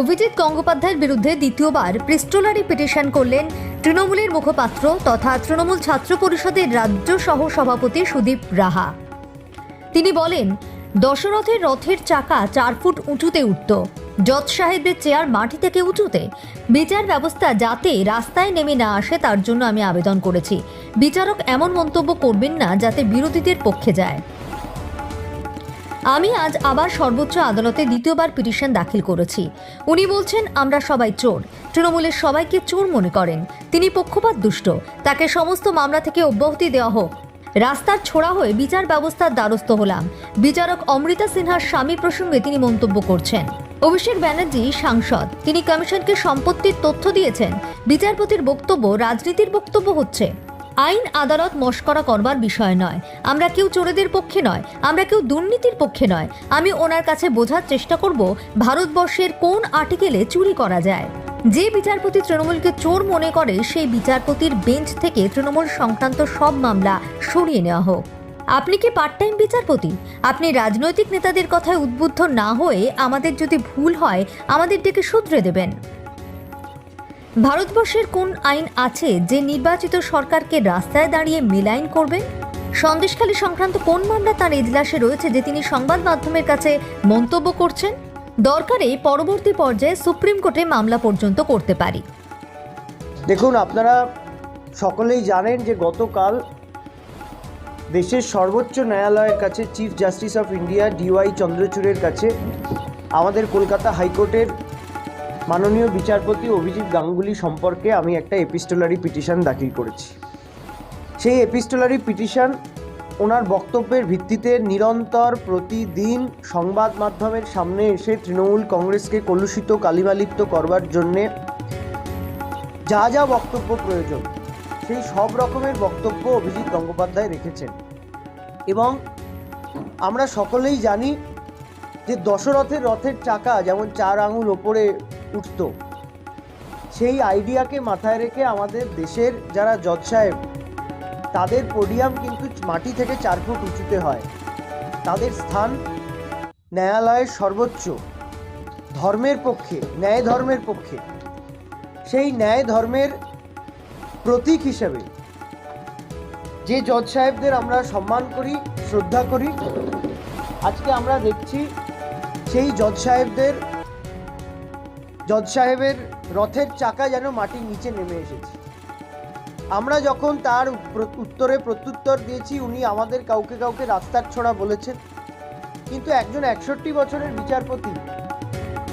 অভিজিৎ গঙ্গোপাধ্যায়ের বিরুদ্ধে দ্বিতীয়বার প্রিস্টোলারি পিটিশন করলেন তৃণমূলের মুখপাত্র তথা তৃণমূল ছাত্র পরিষদের রাজ্য সহ সভাপতি সুদীপ রাহা। তিনি বলেন, দশরথের রথের চাকা চার ফুট উঁচুতে উঠত। জজ সাহেবদের চেয়ার মাটি থেকে উঁচুতে, বিচার ব্যবস্থা যাতে রাস্তায় নেমে না আসে তার জন্য আমি আবেদন করেছি। বিচারক এমন মন্তব্য করবেন না যাতে বিরোধীদের পক্ষে যায়। আমি আজ আবার সর্বোচ্চ আদালতে দ্বিতীয়বার পিটিশন দাখিল করেছি। উনি বলছেন, আমরা সবাই চোর। তৃণমূলের সবাইকে চোর মনে করেন। তিনি পক্ষপাত দুষ্ট। তাকে সমস্ত মামলা থেকে অব্যাহতি দেওয়া হোক। রাস্তার ছোড়া হয়ে বিচার ব্যবস্থার দ্বারস্থ হলাম। বিচারক অমৃতা সিনহার স্বামী প্রসঙ্গে তিনি মন্তব্য করছেন। অভিষেক ব্যানার্জি সাংসদ। তিনি কমিশনকে সম্পত্তির তথ্য দিয়েছেন। বিচারপতির বক্তব্য, রাজনীতির বক্তব্য হচ্ছে। আইন আদালত মস্করা করবার বিষয় নয়। আমরা কেউ চোরেদের পক্ষে নয়, আমরা কেউ দুর্নীতির পক্ষে নয়। আমি ওনার কাছে বোঝার চেষ্টা করব ভারতবর্ষের কোন আর্টিকেলে চুরি করা যায়। যে বিচারপতি তৃণমূলকে চোর মনে করে, সেই বিচারপতির বেঞ্চ থেকে তৃণমূল সংক্রান্ত সব মামলা সরিয়ে নেওয়া হোক। আপনি কি পার্ট টাইম বিচারপতি? আপনি রাজনৈতিক নেতাদের কথায় উদ্বুদ্ধ না হয়ে আমাদের যদি ভুল হয়, আমাদের ডেকে শুধরে দেবেন। ভারতবর্ষের কোন আইন আছে যে নির্বাচিত সরকারকে রাস্তায় দাঁড়িয়ে মিলাইন করবেন সন্দেশখালী সংক্রান্ত কোন মামলা তার এজলাসে রয়েছে যে তিনি সংবাদ মাধ্যমের কাছে মন্তব্য করছেন? দরকারে পরবর্তী পর্যায়ে সুপ্রিম কোর্টে মামলা পর্যন্ত করতে পারি। দেখুন, আপনারা সকলেই জানেন যে গতকাল দেশের সর্বোচ্চ ন্যায়ালয়ের কাছে chief justice of India D Y চন্দ্রচূড়ের কাছে, আমাদের কলকাতা হাইকোর্টের মাননীয় বিচারপতি অভিজিৎ গাঙ্গুলি সম্পর্কে আমি একটা এপিস্টোলারি পিটিশন দাখিল করেছি। সেই এপিস্টোলারি পিটিশন ওনার বক্তব্যের ভিত্তিতে নিরন্তর প্রতিদিন সংবাদ মাধ্যমের সামনে এসে তৃণমূল কংগ্রেসকে কলুষিত, কালিমালিপ্ত করবার জন্যে যা যা বক্তব্য প্রয়োজন, সেই সব রকমের বক্তব্য অভিজিৎ গঙ্গোপাধ্যায় রেখেছেন। এবং আমরা সকলেই জানি যে দশরথের রথের চাকা যেমন চার আঙুল ওপরে উঠত সেই আইডিয়াকে মাথায় রেখে আমাদের দেশের যারা জজ সাহেব, তাদের পোডিয়াম কিন্তু মাটি থেকে চার ফুট উঁচুতে হয়। তাদের স্থান ন্যায়ালয়ের সর্বোচ্চ, ধর্মের পক্ষে, ন্যায় ধর্মের পক্ষে। সেই ন্যায় ধর্মের প্রতীক হিসেবে যে জজ সাহেবদের আমরা সম্মান করি, শ্রদ্ধা করি, আজকে আমরা দেখছি সেই জজ সাহেবদের জজ সাহেবের রথের চাকা যেন মাটির নিচে নেমে এসেছে। আমরা যখন তার উত্তরে প্রত্যুত্তর দিয়েছি, উনি আমাদের কাউকে কাউকে রাস্তার ছোড়া বলেছেন। কিন্তু একজন একষট্টি বছরের বিচারপতি,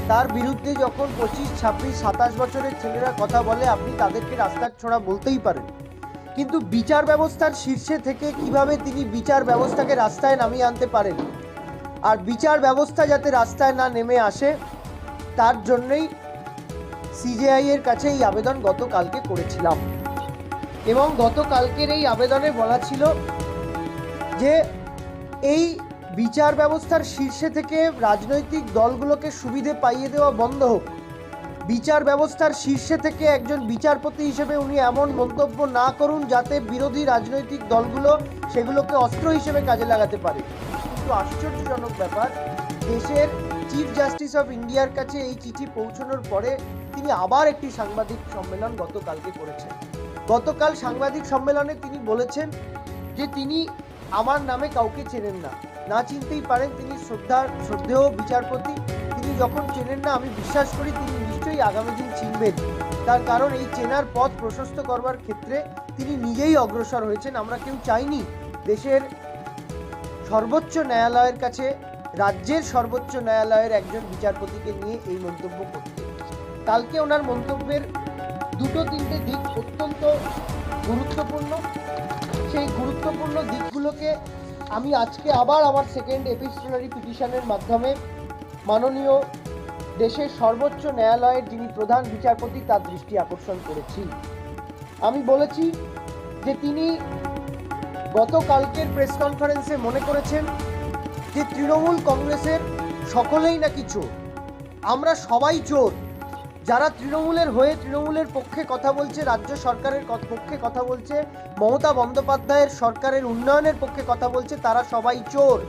তার বিরুদ্ধে যখন পঁচিশ, ছাব্বিশ, সাতাশ বছরের ছেলেরা কথা বলে, আপনি তাদেরকে রাস্তার ছোড়া বলতেই পারেন। কিন্তু বিচার ব্যবস্থার শীর্ষে থেকে কীভাবে তিনি বিচার ব্যবস্থাকে রাস্তায় নামিয়ে আনতে পারেন? আর বিচার ব্যবস্থা যাতে রাস্তায় না নেমে আসে, তার জন্যই সিজেআই এর কাছে এই আবেদন গতকালকে করেছিলাম। এবং গতকালকের এই আবেদনে বলা ছিল যে এই বিচার ব্যবস্থার শীর্ষে থেকে রাজনৈতিক দলগুলোকে সুবিধে পাইয়ে দেওয়া বন্ধ হোক। বিচার ব্যবস্থার শীর্ষে থেকে একজন বিচারপতি হিসেবে উনি এমন মন্তব্য না করুন যাতে বিরোধী রাজনৈতিক দলগুলো সেগুলোকে অস্ত্র হিসেবে কাজে লাগাতে পারে। কিন্তু আশ্চর্যজনক ব্যাপার, দেশের চিফ জাস্টিস অফ ইন্ডিয়ার কাছে এই চিঠি পৌঁছানোর পরে তিনি আবার একটি সাংবাদিক সম্মেলন গতকালকে করেছেন। গতকাল সাংবাদিক সম্মেলনে তিনি বলেছেন যে তিনি আমার নামে কাউকে চেনেন না। না চিনতেই পারেন তিনি শ্রদ্ধার, শ্রদ্ধেয় বিচারপতি। তিনি যখন চেনেন না, আমি বিশ্বাস করি তিনি নিশ্চয়ই আগামী দিন চিনবেন। তার কারণ এই চেনার পথ প্রশস্ত করবার ক্ষেত্রে তিনি নিজেই অগ্রসর হয়েছেন। আমরা কেউ চাইনি দেশের সর্বোচ্চ ন্যায়ালয়ের কাছে, রাজ্যের সর্বোচ্চ ন্যায়ালয়ের একজন বিচারপতিকে নিয়ে এই মন্তব্য করতে। কালকে ওনার মন্তব্যের দুটো তিনটে দিক অত্যন্ত গুরুত্বপূর্ণ। সেই গুরুত্বপূর্ণ দিকগুলোকে আমি আজকে আবার আমার সেকেন্ড এপিস্টোলারি পিটিশনের মাধ্যমে মাননীয় দেশের সর্বোচ্চ ন্যায়ালয়ের যিনি প্রধান বিচারপতি, তার দৃষ্টি আকর্ষণ করেছি। আমি বলেছি যে তিনি গতকালকের প্রেস কনফারেন্সে মনে করেছেন যে তৃণমূল কংগ্রেসের সকলেই নাকি চোর। আমরা সবাই চোর। যারা তৃণমূলের হয়ে তৃণমূলের পক্ষে কথা বলছে, রাজ্য সরকারের পক্ষে কথা বলছে, মমতা বন্দ্যোপাধ্যায়ের সরকারের উন্নয়নের পক্ষে কথা বলছে, তারা সবাই চোর।